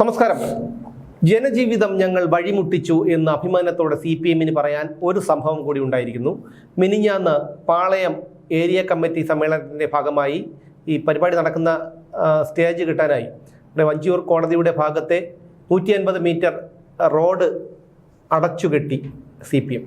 നമസ്കാരം. ജനജീവിതം ഞങ്ങൾ വഴിമുട്ടിച്ചു എന്ന് അഭിമാനത്തോടെ സി പി എമ്മിന് പറയാൻ ഒരു സംഭവം കൂടി ഉണ്ടായിരിക്കുന്നു. മിനിഞ്ഞാന്ന് പാളയം ഏരിയ കമ്മിറ്റി സമ്മേളനത്തിന്റെ ഭാഗമായി ഈ പരിപാടി നടക്കുന്ന സ്റ്റേജ് കിട്ടാനായി. ഇവിടെ വഞ്ചിയൂർ കോടതിയുടെ ഭാഗത്തെ നൂറ്റി അൻപത് മീറ്റർ റോഡ് അടച്ചുകെട്ടി സി പി എം.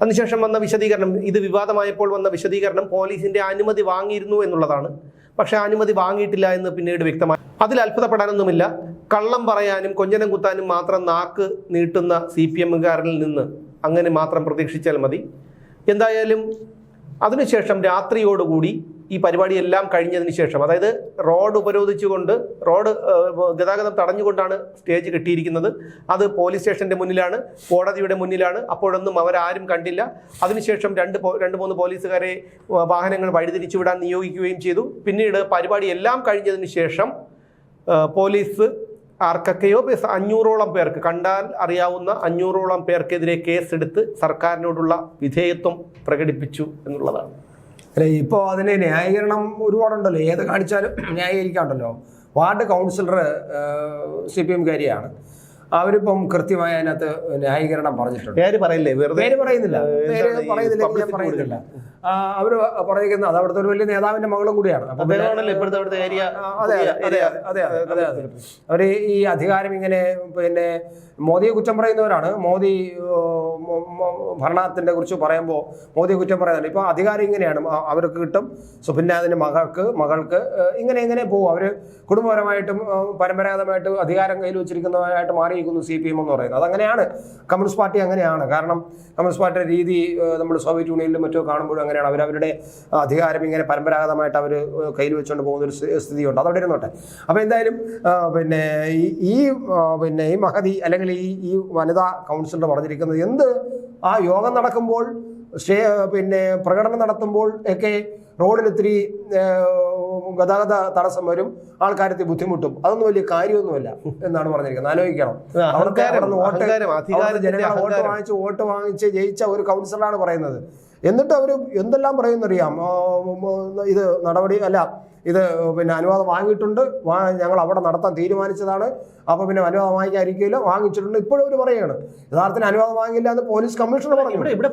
അതിനുശേഷം വന്ന വിശദീകരണം ഇത് വിവാദമായപ്പോൾ വന്ന വിശദീകരണം പോലീസിന്റെ അനുമതി വാങ്ങിയിരുന്നു എന്നുള്ളതാണ്. പക്ഷേ അനുമതി വാങ്ങിയിട്ടില്ല എന്ന് പിന്നീട് വ്യക്തമായി. അതിൽ അത്ഭുതപ്പെടാനൊന്നുമില്ല. കള്ളം പറയാനും കൊഞ്ഞനം കുത്താനും മാത്രം നാക്ക് നീട്ടുന്ന സി പി എമ്മുകാരിൽ നിന്ന് അങ്ങനെ മാത്രം പ്രതീക്ഷിച്ചാൽ മതി. എന്തായാലും അതിനുശേഷം രാത്രിയോടുകൂടി ഈ പരിപാടിയെല്ലാം കഴിഞ്ഞതിന് ശേഷം അതായത് റോഡ് ഉപരോധിച്ചുകൊണ്ട് റോഡ് ഗതാഗതം തടഞ്ഞുകൊണ്ടാണ് സ്റ്റേജ് കെട്ടിയിരിക്കുന്നത്. അത് പോലീസ് സ്റ്റേഷന്റെ മുന്നിലാണ് കോടതിയുടെ മുന്നിലാണ്. അപ്പോഴൊന്നും അവരാരും കണ്ടില്ല. അതിനുശേഷം രണ്ട് രണ്ട് മൂന്ന് പോലീസുകാരെ വാഹനങ്ങൾ വഴിതിരിച്ചു വിടാൻ നിയോഗിക്കുകയും ചെയ്തു. പിന്നീട് പരിപാടി എല്ലാം കഴിഞ്ഞതിന് ശേഷം പോലീസ് ആർക്കൊക്കെയോ അഞ്ഞൂറോളം പേർക്ക് കണ്ടാൽ അറിയാവുന്ന അഞ്ഞൂറോളം പേർക്കെതിരെ കേസെടുത്ത് സർക്കാരിനോടുള്ള വിധേയത്വം പ്രകടിപ്പിച്ചു എന്നുള്ളതാണ്. അല്ലെ ഇപ്പോൾ അതിന് ന്യായീകരണം ഒരുപാടുണ്ടല്ലോ. ഏത് കാണിച്ചാലും ന്യായീകരിക്കാണ്ടല്ലോ. വാർഡ് കൗൺസിലർ സി പി എംകാരിയാണ് അവരിപ്പം കൃത്യമായി അതിനകത്ത് ന്യായീകരണം പറഞ്ഞിട്ടുണ്ട്. പേര് പറയില്ലേ? പേര് പറയുന്നില്ല. പേര് പറയുന്നില്ല ഞാൻ പറയുന്നില്ല. ആ, അവർ പറയുന്നത് അത് അവിടുത്തെ ഒരു വലിയ നേതാവിന്റെ മകളും കൂടിയാണ്. അതെ അതെ അതെ അതെ അവർ ഈ അധികാരം ഇങ്ങനെ പിന്നെ മോദിയെ കുറ്റം പറയുന്നവരാണ്. മോദി ഭരണത്തിന്റെ കുറിച്ച് പറയുമ്പോൾ മോദി കുറ്റം പറയുന്നുണ്ട്. ഇപ്പോൾ അധികാരം ഇങ്ങനെയാണ്. അവർക്ക് കിട്ടും. സുഭിന്നാഥിന്റെ മകൾക്ക് മകൾക്ക് ഇങ്ങനെ ഇങ്ങനെ പോകും അവർ കുടുംബപരമായിട്ടും പരമ്പരാഗതമായിട്ടും അധികാരം കയ്യിൽ വെച്ചിരിക്കുന്നവരായിട്ട് മാറിയിരിക്കുന്നു സി പി എം എന്ന് പറയുന്നത്. അതങ്ങനെയാണ്. കമ്മ്യൂണിസ്റ്റ് പാർട്ടി അങ്ങനെയാണ്. കാരണം കമ്മ്യൂണിസ്റ്റ് പാർട്ടിയുടെ രീതി നമ്മൾ സോവിയറ്റ് യൂണിയനിലും മറ്റോ കാണുമ്പോഴും അങ്ങനെയാണ്. അവരവരുടെ അധികാരം ഇങ്ങനെ പരമ്പരാഗതമായിട്ട് അവർ കയ്യിൽ വെച്ചുകൊണ്ട് പോകുന്ന ഒരു സ്ഥി- സ്ഥിതിയുണ്ട്. അതവിടെ ഇരുന്നോട്ടെ. അപ്പോൾ എന്തായാലും പിന്നെ ഈ പിന്നെ ഈ മഹതി അല്ലെങ്കിൽ ഈ ഈ വനിതാ കൗൺസിലർ പറഞ്ഞിരിക്കുന്നത് എന്ത് ആ യോഗം നടക്കുമ്പോൾ സ്റ്റേ പിന്നെ പ്രകടനം നടത്തുമ്പോൾ ഒക്കെ റോഡിൽ ഇത്തിരി ഗതാഗത തടസ്സം വരും ആൾക്കാരത്തെ ബുദ്ധിമുട്ടും. അതൊന്നും വലിയ കാര്യമൊന്നുമല്ല എന്നാണ് പറഞ്ഞിരിക്കുന്നത്. ആലോചിക്കണം. അവിടുത്തെ വോട്ട് ജനങ്ങളെ വോട്ട് വാങ്ങിച്ച് വോട്ട് വാങ്ങിച്ച് ജയിച്ച ഒരു കൗൺസിലറാണ് പറയുന്നത്. എന്നിട്ട് അവർ എന്തെല്ലാം പറയുന്നറിയാം ഇത് നടപടി അല്ല ഇത് പിന്നെ അനുവാദം വാങ്ങിയിട്ടുണ്ട്. വാ ഞങ്ങൾ അവിടെ നടത്താൻ തീരുമാനിച്ചതാണ്. അപ്പോൾ പിന്നെ അനുവാദം വാങ്ങിക്കാതിരിക്കില്ല വാങ്ങിച്ചിട്ടുണ്ട്. ഇപ്പോഴും അവർ പറയുകയാണ്. യഥാർത്ഥത്തിൽ അനുവാദം വാങ്ങില്ല എന്ന് പോലീസ് കമ്മീഷണർ പറഞ്ഞു. ഇവിടെ ഇവിടെ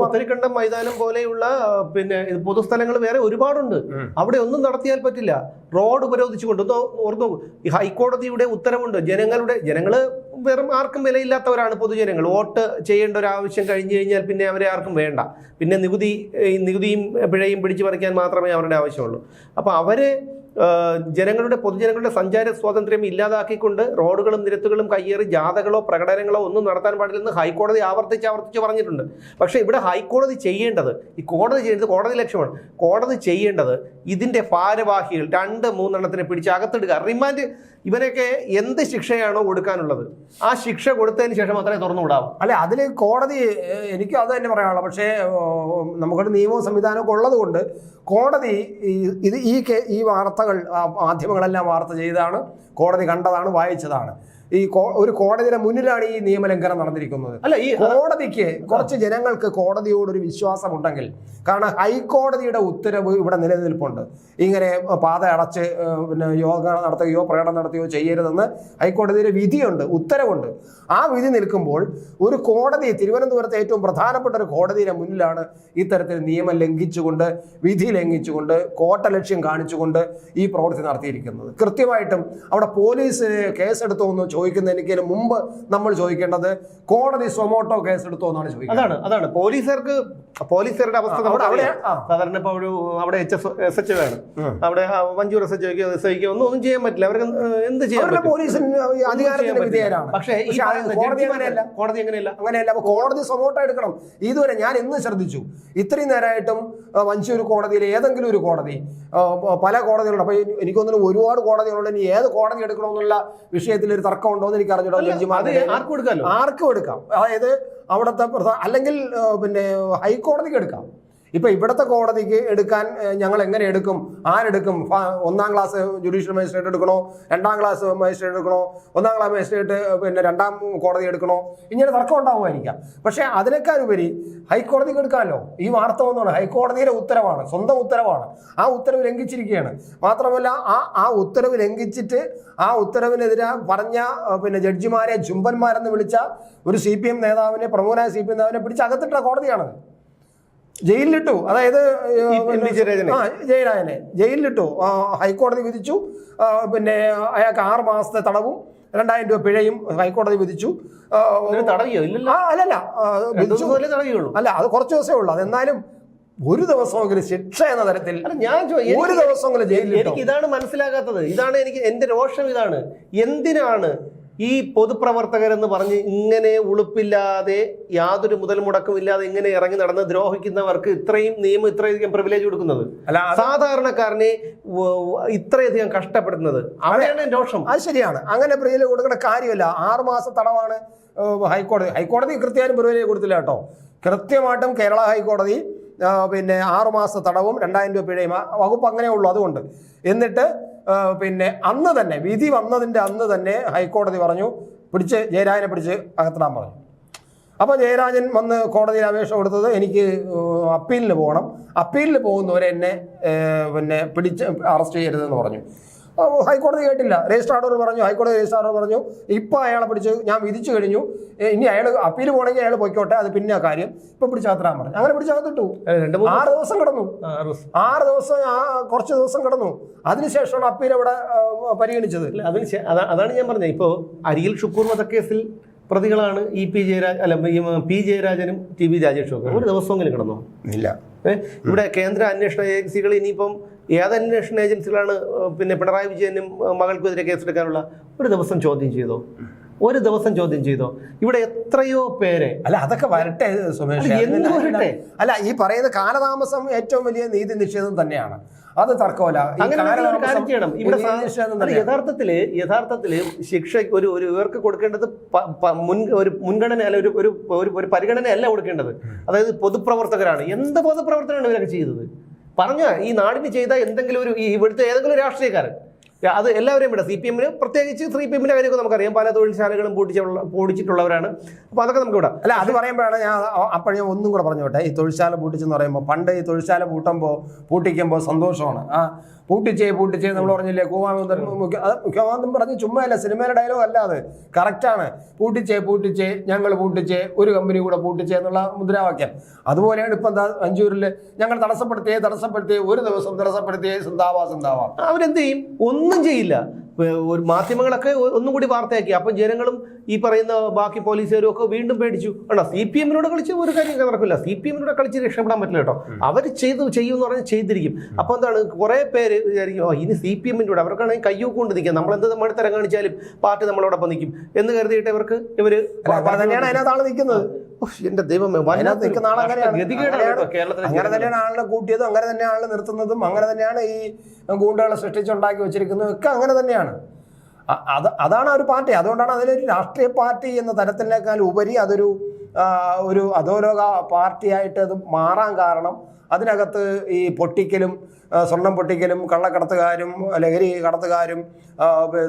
പുത്തരിക്കണ്ടം മൈതാനം പോലെയുള്ള പിന്നെ പൊതുസ്ഥലങ്ങൾ വേറെ ഒരുപാടുണ്ട്. അവിടെ ഒന്നും നടത്തിയാൽ പറ്റില്ല. റോഡ് ഉപരോധിച്ചുകൊണ്ട് ഓർന്നു ഹൈക്കോടതിയുടെ ഉത്തരവുണ്ട്. ജനങ്ങളുടെ ജനങ്ങൾ വെറും ആർക്കും വിലയില്ലാത്തവരാണ് പൊതുജനങ്ങൾ. വോട്ട് ചെയ്യേണ്ട ഒരു ആവശ്യം കഴിഞ്ഞു കഴിഞ്ഞാൽ പിന്നെ അവരെ ആർക്കും വേണ്ട. പിന്നെ നികുതി നികുതിയും പിഴയും പിടിച്ചു പറിക്കാൻ മാത്രമേ അവരുടെ ആവശ്യമുള്ളൂ. അപ്പോൾ അവർ ജനങ്ങളുടെ പൊതുജനങ്ങളുടെ സഞ്ചാര സ്വാതന്ത്ര്യം ഇല്ലാതാക്കിക്കൊണ്ട് റോഡുകളും നിരത്തുകളും കയ്യേറി ജാഥകളോ പ്രകടനങ്ങളോ ഒന്നും നടത്താൻ പാടില്ലെന്ന് ഹൈക്കോടതി ആവർത്തിച്ച് ആവർത്തിച്ച് പറഞ്ഞിട്ടുണ്ട്. പക്ഷേ ഇവിടെ ഹൈക്കോടതി ചെയ്യേണ്ടത് ഈ കോടതി ചെയ്യേണ്ടത് കോടതി ലക്ഷ്യമാണ്. കോടതി ചെയ്യേണ്ടത് ഇതിന്റെ ഭാരവാഹികൾ രണ്ട് മൂന്നെണ്ണത്തിനെ പിടിച്ച് അകത്തിടുക. റിമാൻഡ് ഇവരൊക്കെ എന്ത് ശിക്ഷയാണോ കൊടുക്കാനുള്ളത്? ആ ശിക്ഷ കൊടുത്തതിന് ശേഷം മാത്രമേ തുറന്നുവിടാവൂ. അല്ല അതിൽ കോടതി എനിക്ക് അത് തന്നെ പറയാനുള്ളൂ പക്ഷേ നമുക്കൊരു നിയമവും സംവിധാനമൊക്കെ ഉള്ളത് കൊണ്ട് കോടതി ഇത് ഈ ഈ ഈ വാർത്തകൾ മാധ്യമങ്ങളെല്ലാം വാർത്ത ചെയ്തതാണ് കോടതി കണ്ടതാണ് വായിച്ചതാണ്. ഈ കോ- ഒരു കോടതിയുടെ മുന്നിലാണ് ഈ നിയമലംഘനം നടന്നിരിക്കുന്നത്. അല്ല ഈ കോടതിക്ക് കുറച്ച് ജനങ്ങൾക്ക് വിശ്വാസം ഉണ്ടെങ്കിൽ കാരണം ഹൈക്കോടതിയുടെ ഉത്തരവ് ഇവിടെ നിലനിൽപ്പുണ്ട്. ഇങ്ങനെ പാത അടച്ച് പിന്നെ യോഗ നടത്തുകയോ പ്രകടനം നടത്തുകയോ ചെയ്യരുതെന്ന് ഹൈക്കോടതിയുടെ വിധിയുണ്ട് ഉത്തരവുണ്ട്. ആ വിധി നിൽക്കുമ്പോൾ ഒരു കോടതി തിരുവനന്തപുരത്തെ ഏറ്റവും പ്രധാനപ്പെട്ട ഒരു കോടതിയുടെ മുന്നിലാണ് ഇത്തരത്തിൽ നിയമം ലംഘിച്ചുകൊണ്ട് വിധി ലംഘിച്ചുകൊണ്ട് കോട്ട ലക്ഷ്യം കാണിച്ചുകൊണ്ട് ഈ പ്രവൃത്തി നടത്തിയിരിക്കുന്നത്. കൃത്യമായിട്ടും അവിടെ പോലീസ് കേസെടുത്തോ ചോദിക്കുന്നതിന് മുമ്പ് നമ്മൾ ചോദിക്കേണ്ടത് കോടതി സൊമോട്ടോ കേസ് എടുത്തോ എന്നാണ് ചോദിക്കുന്നത്. അതാണ് അതാണ്. പോലീസുകാർക്ക് പോലീസുകാരുടെ അവസ്ഥ നമ്മുടെ അവിടെ സാധാരണ ഇപ്പോൾ ഒരു അവിടെ എച്ച് എസ് എസ് എച്ച് വേണം അവിടെ വഞ്ചൂർ എസ് എച്ച് എസ് ഐക്ക് ഒന്നും ഒന്നും ചെയ്യാൻ പറ്റില്ല. അവർക്ക് എന്ത് ചെയ്യാൻ പോലീസിന് പക്ഷേ കോടതി. അങ്ങനെയല്ല. കോടതി അങ്ങനെയല്ല. അങ്ങനെയല്ല. കോടതി സൊമോട്ടോ എടുക്കണം. ഇതുവരെ ഞാൻ ഇന്ന് ശ്രദ്ധിച്ചു. ഇത്രയും നേരമായിട്ടും ഒരു കോടതിയിൽ ഏതെങ്കിലും ഒരു കോടതി. പല കോടതികളുണ്ട്. അപ്പൊ എനിക്കൊന്നും എനിക്ക് തോന്നുന്നു ഒരുപാട് കോടതികളുണ്ട്. ഇനി ഏത് കോടതി എടുക്കണമെന്നുള്ള വിഷയത്തിൽ ഒരു തർക്കം ഉണ്ടോ എന്ന് എനിക്ക് അറിഞ്ഞിട്ടോ ജഡ്ജിമാർ ആർക്കും എടുക്കാം അതായത് അവിടുത്തെ അല്ലെങ്കിൽ പിന്നെ ഹൈക്കോടതിക്ക് എടുക്കാം. ഇപ്പൊ ഇവിടുത്തെ കോടതിക്ക് എടുക്കാൻ ഞങ്ങൾ എങ്ങനെ എടുക്കും? ആരെടുക്കും? ഒന്നാം ക്ലാസ് ജുഡീഷ്യൽ മജിസ്ട്രേറ്റ് എടുക്കണോ? രണ്ടാം ക്ലാസ് മജിസ്ട്രേറ്റ് എടുക്കണോ? ഒന്നാം ക്ലാസ് മജിസ്ട്രേറ്റ് പിന്നെ രണ്ടാം കോടതി എടുക്കണോ? ഇങ്ങനെ തർക്കം ഉണ്ടാവുമായിരിക്കാം. പക്ഷേ അതിനേക്കാൾ ഉപരി ഹൈക്കോടതിക്ക് എടുക്കാമല്ലോ. ഈ വാർത്ത ഒന്നാണ് ഹൈക്കോടതിയുടെ ഉത്തരവാണ് സ്വന്തം ഉത്തരവാണ്. ആ ഉത്തരവ് ലംഘിച്ചിരിക്കുകയാണ്. മാത്രമല്ല ആ ആ ഉത്തരവ് ലംഘിച്ചിട്ട് ആ ഉത്തരവിനെതിരെ പറഞ്ഞ പിന്നെ ജഡ്ജിമാരെ ചുംബന്മാരെന്ന് വിളിച്ച ഒരു സി പി എം നേതാവിനെ പ്രമുഖനായ സി പി എം നേതാവിനെ പിടിച്ച് അകത്തിട്ട കോടതിയാണ് ജയിലിലിട്ടു. അതായത് ജയരാജനെ. ജയിലിലിട്ടു. ഹൈക്കോടതി വിധിച്ചു. പിന്നെ അയാൾക്ക് ആറ് മാസത്തെ തടവും രണ്ടായിരം രൂപ പിഴയും ഹൈക്കോടതി വിധിച്ചു. അല്ലല്ല. അല്ല അത് കുറച്ച് ദിവസമേ ഉള്ളൂ. അതെന്നാലും ഒരു ദിവസമെങ്കിലും ശിക്ഷ എന്ന തരത്തിൽ ഞാൻ ഒരു ദിവസമെങ്കിലും ജയിലിൽ എനിക്ക് ഇതാണ് മനസ്സിലാകാത്തത്. ഇതാണ് എനിക്ക് എന്റെ രോഷം ഇതാണ്. എന്തിനാണ് ഈ പൊതുപ്രവർത്തകരെന്ന് പറഞ്ഞ് ഇങ്ങനെ ഉളുപ്പില്ലാതെ യാതൊരു മുതൽ മുടക്കുമില്ലാതെ ഇങ്ങനെ ഇറങ്ങി നടന്ന് ദ്രോഹിക്കുന്നവർക്ക് ഇത്രയും നിയമം ഇത്രയധികം പ്രിവിലേജ് കൊടുക്കുന്നത്. അല്ല സാധാരണക്കാരനെ ഇത്രയധികം കഷ്ടപ്പെടുന്നത്. അവിടെയാണ് രോഷം. അത് ശരിയാണ്. അങ്ങനെ പ്രിവിലേജ് കൊടുക്കേണ്ട കാര്യമല്ല. ആറ് മാസം തടവാണ് ഹൈക്കോടതി. ഹൈക്കോടതി കൃത്യമായും പ്രിവിലേജ് കൊടുത്തില്ല കേട്ടോ. കൃത്യമായിട്ടും കേരള ഹൈക്കോടതി പിന്നെ ആറുമാസ തടവും രണ്ടായിരം രൂപ പിഴയും. വകുപ്പ് അങ്ങനെ ഉള്ളൂ അതുകൊണ്ട്. എന്നിട്ട് പിന്നെ അന്ന് തന്നെ വിധി വന്നതിന്റെ അന്ന് തന്നെ ഹൈക്കോടതി പറഞ്ഞു പിടിച്ച് ജയരാജനെ പിടിച്ച് അകത്തിടാൻ പറഞ്ഞു. അപ്പോൾ ജയരാജൻ വന്ന് കോടതിയിൽ അപേക്ഷ കൊടുത്തത് എനിക്ക് അപ്പീലിന് പോകണം. അപ്പീലിന് പോകുന്നവരെ എന്നെ പിന്നെ പിടിച്ച് അറസ്റ്റ് ചെയ്യരുതെന്ന് പറഞ്ഞു. ഹൈക്കോടതി കേട്ടില്ല. രജിസ്ട്രാർ ഓർഡർ പറഞ്ഞു ഹൈക്കോടതി രജിസ്ട്രാർ ഓർഡർ പറഞ്ഞു ഇപ്പോൾ അയാളെ പിടിച്ച് ഞാൻ വിധിച്ചു കഴിഞ്ഞു. ഇനി അയാൾ അപ്പീൽ പോകണമെങ്കിൽ അയാൾ പൊയ്ക്കോട്ടെ അത് പിന്നെ കാര്യം. ഇപ്പം പിടിച്ചകത്തിടാൻ പറഞ്ഞു. അങ്ങനെ പിടിച്ചകത്തിട്ടു ആറ് ദിവസം കിടന്നു. ആറ് ദിവസം. ആ കുറച്ച് ദിവസം കിടന്നു. അതിനുശേഷമാണ് അപ്പീൽ അവിടെ പരിഗണിച്ചത്. അതാണ് ഞാൻ പറഞ്ഞത്. ഇപ്പോൾ അരിയിൽ ഷുക്കൂർ വധക്കേസിൽ പ്രതികളാണ് ഇ പി ജയരാജ് അല്ല പി ജയരാജനും ടി വി രാജേഷും ഒക്കെ. ഒരു ദിവസമെങ്കിലും കിടന്നോ? ഇല്ല. ഏഹ് ഇവിടെ കേന്ദ്ര അന്വേഷണ ഏജൻസികൾ ഇനിയിപ്പം ഏത് അന്വേഷണ ഏജൻസികളാണ് പിന്നെ പിണറായി വിജയനും മകൾക്കെതിരെ കേസെടുക്കാനുള്ള ഒരു ദിവസം ചോദ്യം ചെയ്തോ? ഒരു ദിവസം ചോദ്യം ചെയ്തോ? ഇവിടെ എത്രയോ പേരെ അല്ല അതൊക്കെ വരട്ടെ സുമേഷ്. അല്ല ഈ പറയുന്ന കാലതാമസം ഏറ്റവും വലിയ നീതി നിഷേധം തന്നെയാണ്. അത് തർക്കമല്ല. അല്ല. യഥാർത്ഥത്തിൽ യഥാർത്ഥത്തിൽ ശിക്ഷ ഒരു ഒരു ഇവർക്ക് കൊടുക്കേണ്ടത് മുൻ ഒരു മുൻഗണന അല്ല ഒരു ഒരു ഒരു അല്ല പരിഗണനയല്ല കൊടുക്കേണ്ടത്. അതായത് പൊതുപ്രവർത്തകരാണ്. എന്ത് പൊതുപ്രവർത്തനമാണ് ഇവരൊക്കെ ചെയ്തത്? പറഞ്ഞ ഈ നാടിന് ചെയ്ത എന്തെങ്കിലും ഒരു ഇവിടുത്തെ ഏതെങ്കിലും രാഷ്ട്രീയക്കാരൻ അത് എല്ലാവരെയും വിടാം. സി പി എമ്മിന് പ്രത്യേകിച്ച് സി പി എമ്മിന്റെ കാര്യമൊക്കെ നമുക്കറിയാം. പല തൊഴിൽശാലകളും പൂട്ടിച്ചുള്ള പൂടിച്ചിട്ടുള്ളവരാണ് അപ്പോൾ അതൊക്കെ നമുക്ക് വിടാം. അല്ല അത് പറയുമ്പോഴാണ് ഞാൻ അപ്പോൾ ഞാൻ ഒന്നും കൂടെ പറഞ്ഞോട്ടെ. ഈ തൊഴിൽശാല പൂട്ടിച്ചെന്ന് പറയുമ്പോൾ പണ്ട് ഈ തൊഴിൽശാല പൂട്ടുമ്പോൾ പൂട്ടിക്കുമ്പോൾ സന്തോഷമാണ്. ആ പൂട്ടിച്ചേ പൂട്ടിച്ചേ നമ്മൾ പറഞ്ഞില്ലേ? അത് മുഖ്യമന്ത്രി പറഞ്ഞ് ചുമ്മാ അല്ല സിനിമയുടെ ഡയലോഗ് അല്ല അത് കറക്റ്റാണ് പൂട്ടിച്ചേ പൂട്ടിച്ചേ ഞങ്ങൾ പൂട്ടിച്ചേ ഒരു കമ്പനി കൂടെ പൂട്ടിച്ചേ എന്നുള്ള മുദ്രാവാക്യം. അതുപോലെയാണ് ഇപ്പം എന്താ അഞ്ചൂരിൽ ഞങ്ങൾ തടസ്സപ്പെടുത്തിയേ തടസ്സപ്പെടുത്തിയേ ഒരു ദിവസം തടസ്സപ്പെടുത്തിയേ സിന്താവാ സിന്താവാ അവരെന്ത് ചെയ്യും? ഒന്നും ചെയ്യില്ല. ഒരു മാധ്യമങ്ങളൊക്കെ ഒന്നും കൂടി വാർത്തയാക്കി. അപ്പം ജനങ്ങളും ഈ പറയുന്ന ബാക്കി പോലീസുകാരും ഒക്കെ വീണ്ടും പേടിച്ചു. ആണോ സി പി എമ്മിനോട് കളിച്ച് ഒരു കാര്യം നടക്കില്ല. സി പി എമ്മിനോട് കളിച്ച് രക്ഷപ്പെടാൻ പറ്റില്ല കേട്ടോ. അവർ ചെയ്തു ചെയ്യും എന്ന് പറഞ്ഞാൽ ചെയ്തിരിക്കും അപ്പോൾ എന്താണ് കുറേ പേര് വിചാരിക്കും "ഓ, ഇനി സി പി എമ്മിന്റെ കൂടെ അവർക്കാണെങ്കിൽ കയ്യൂക്ക് കൊണ്ട് നിൽക്കാം. നമ്മളെന്ത് മണിത്തരം കാണിച്ചാലും പാർട്ടി നമ്മളോടൊപ്പം നിൽക്കും. എന്ന് കരുതിയിട്ട് ഇവർക്ക് ഇവർ തന്നെയാണ് അതിനകത്ത് ആൾ നിൽക്കുന്നത്. എന്റെ ദൈവമേ വയനാട് നിൽക്കുന്ന ആൾ അങ്ങനെയാണ് അങ്ങനെ തന്നെയാണ് ആളിനെ കൂട്ടിയതും അങ്ങനെ തന്നെയാണ് ആളിനെ നിർത്തുന്നതും അങ്ങനെ തന്നെയാണ് ഈ ഗൂണ്ടുകളെ സൃഷ്ടിച്ചുണ്ടാക്കി വെച്ചിരിക്കുന്നതും ഒക്കെ അങ്ങനെ തന്നെയാണ്. അത് അതാണ് ആ ഒരു പാർട്ടി. അതുകൊണ്ടാണ് അതിലൊരു രാഷ്ട്രീയ പാർട്ടി എന്ന തരത്തിനേക്കാൾ ഉപരി അതൊരു ഒരു അധോലോക പാർട്ടിയായിട്ട് അത് മാറാൻ കാരണം അതിനകത്ത് ഈ പൊട്ടിക്കലും സ്വർണം പൊട്ടിക്കലും കള്ളക്കടത്തുകാരും ലഹരി കടത്തുകാരും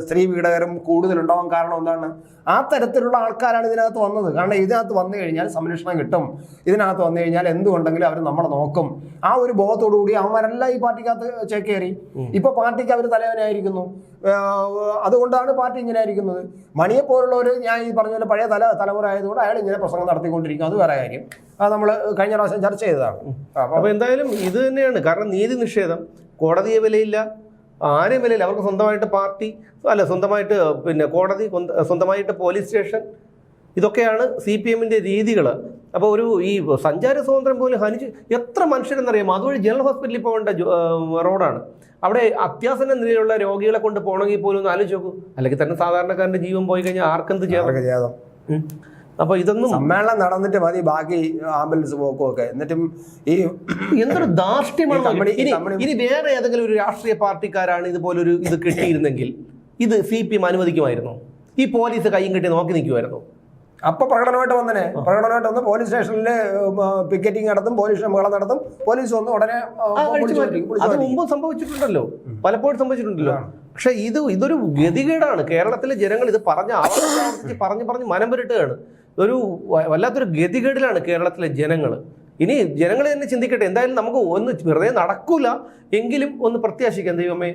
സ്ത്രീ പീഡകരും കൂടുതലുണ്ടാവാൻ കാരണം എന്താണ്? ആ തരത്തിലുള്ള ആൾക്കാരാണ് ഇതിനകത്ത് വന്നത്. കാരണം ഇതിനകത്ത് വന്നു കഴിഞ്ഞാൽ സംരക്ഷണം കിട്ടും. ഇതിനകത്ത് വന്നു കഴിഞ്ഞാൽ എന്തുകൊണ്ടെങ്കിലും അവർ നമ്മളെ നോക്കും. ആ ഒരു ബോധത്തോടു കൂടി അവന്മാരെല്ലാം ഈ പാർട്ടിക്കകത്ത് ചേക്കേറി. ഇപ്പൊ പാർട്ടിക്ക് അവർ തലവനായിരിക്കുന്നു. അതുകൊണ്ടാണ് പാർട്ടി ഇങ്ങനെ ആയിരിക്കുന്നത് മണിയെ പോലുള്ളവർ ഞാൻ ഈ പറഞ്ഞ പോലെ പഴയ തല തലമുറ ആയതുകൊണ്ട് അയാൾ ഇങ്ങനെ പ്രസംഗം നടത്തിക്കൊണ്ടിരിക്കും. അത് വേറെ കാര്യം. അത് നമ്മൾ കഴിഞ്ഞ പ്രാവശ്യം ചർച്ച ചെയ്തതാണ്. അപ്പോൾ അപ്പൊ എന്തായാലും ഇത് തന്നെയാണ്. കാരണം നീതി നിഷേധം. കോടതിയെ വിലയില്ല ആരെയും വിലയില്ല? അവർക്ക് സ്വന്തമായിട്ട് പാർട്ടി അല്ല സ്വന്തമായിട്ട് പിന്നെ കോടതി സ്വന്തമായിട്ട് പോലീസ് സ്റ്റേഷൻ. ഇതൊക്കെയാണ് സി പി എമ്മിന്റെ രീതികൾ അപ്പോൾ ഒരു ഈ സഞ്ചാര സ്വാതന്ത്ര്യം പോലും ഹനിച്ച് എത്ര മനുഷ്യരെന്നറിയാമോ? അതുവഴി ജനറൽ ഹോസ്പിറ്റലിൽ പോകേണ്ട റോഡാണ്. അവിടെ അത്യാസന്ന നിലയിലുള്ള രോഗികളെ കൊണ്ട് പോകണമെങ്കിൽ പോലും ഒന്ന് ആലോചിച്ച് നോക്കൂ. അല്ലെങ്കിൽ തന്നെ സാധാരണക്കാരന്റെ ജീവൻ പോയി കഴിഞ്ഞാൽ ആർക്കെന്ത് ചെയ്യാം? അപ്പോൾ ഇതൊന്നും സമ്മേളനം നടന്നിട്ട് മതി ബാക്കി ആംബുലൻസ് പോക്കും ഒക്കെ എന്നിട്ടും ഈ എന്തൊരു ധാർഷ്ട്യമാണ് നോക്കിയത്. ഇനി വേറെ ഏതെങ്കിലും ഒരു രാഷ്ട്രീയ പാർട്ടിക്കാരാണ് ഇതുപോലൊരു ഇത് കിട്ടിയിരുന്നെങ്കിൽ ഇത് സി പി എം അനുവദിക്കുമായിരുന്നു? ഈ പോലീസ് കൈയും കെട്ടി നോക്കി നിൽക്കുമായിരുന്നു? അപ്പൊ പ്രകടനമായിട്ട് വന്നനെ. പ്രകടനമായിട്ട് വന്ന് പോലീസ് സ്റ്റേഷനിൽ പിക്കറ്റിംഗ് നടത്തും പോലീസ് മേളം നടത്തും പോലീസ് വന്ന് ഉടനെ അത് മുമ്പ് സംഭവിച്ചിട്ടുണ്ടല്ലോ. പലപ്പോഴും സംഭവിച്ചിട്ടുണ്ടല്ലോ. പക്ഷെ ഇത് ഇതൊരു ഗതികേടാണ്. കേരളത്തിലെ ജനങ്ങൾ ഇത് പറഞ്ഞ് ആവർത്തിച്ച് പറഞ്ഞ് പറഞ്ഞ് മനം പുരട്ടുകയാണ്. ഒരു വല്ലാത്തൊരു ഗതികേടിലാണ് കേരളത്തിലെ ജനങ്ങൾ ഇനി ജനങ്ങൾ തന്നെ ചിന്തിക്കട്ടെ എന്തായാലും നമുക്ക് ഒന്ന് വെറുതെ നടക്കൂല എങ്കിലും ഒന്ന് പ്രത്യാശിക്കാം. ദൈവമേ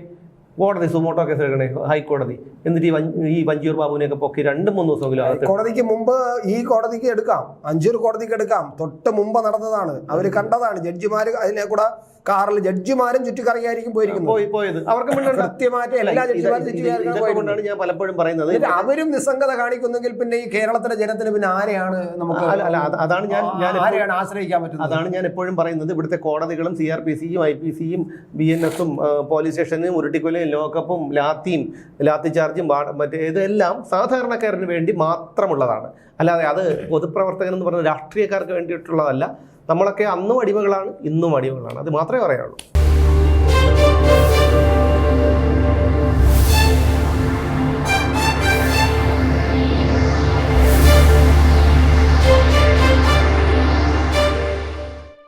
കോടതി സുമോട്ടോ കേസ് എടുക്കണേ ഹൈക്കോടതി. എന്നിട്ട് ഈ ഈ വഞ്ചിയൂർ ബാബുവിനെയൊക്കെ പൊക്കി രണ്ട് മൂന്ന് ദിവസമെങ്കിലും കോടതിക്ക് മുമ്പ് ഈ കോടതിക്ക് എടുക്കാം. അഞ്ചൂർ കോടതിക്ക് എടുക്കാം. തൊട്ട് മുമ്പ് നടന്നതാണ്. അവർ കണ്ടതാണ്. ജഡ്ജിമാർ അതിനെ കൂടെ കാറിൽ ജഡ്ജിമാരും ചുറ്റിക്കറങ്ങിയായിരിക്കും പോയിരിക്കുന്നത്. പോയി പോയത്. അവർക്ക് കൃത്യമായിട്ട് എല്ലാ ജഡ്ജിമാരും ഞാൻ പലപ്പോഴും പറയുന്നത്. അവരും നിസ്സംഗത കാണിക്കുന്നെങ്കിൽ പിന്നെ ഈ കേരളത്തിലെ ജനത്തിന് പിന്നെ ആരെയാണ് നമുക്ക് അല്ല അതാണ് ഞാൻ ഞാൻ ആരെയാണ് ആശ്രയിക്കാൻ പറ്റുന്നത്? അതാണ് ഞാൻ എപ്പോഴും പറയുന്നത്. ഇവിടുത്തെ കോടതികളും സി ആർ പി സിയും ഐ പി സിയും ബി എൻ എസും പോലീസ് സ്റ്റേഷനും ഉരുട്ടിക്കൊലയും ലോക്കപ്പും ലാത്തിയും ലാത്തി ചാർജും മറ്റേ ഇതെല്ലാം സാധാരണക്കാരന് വേണ്ടി മാത്രമുള്ളതാണ്. അല്ലാതെ അത് പൊതുപ്രവർത്തകൻ എന്ന് പറഞ്ഞ രാഷ്ട്രീയക്കാർക്ക് വേണ്ടിയിട്ടുള്ളതല്ല. നമ്മളൊക്കെ അന്നും അടിമകളാണ് ഇന്നും അടിമകളാണ്. അത് മാത്രമേ പറയാനുള്ളൂ.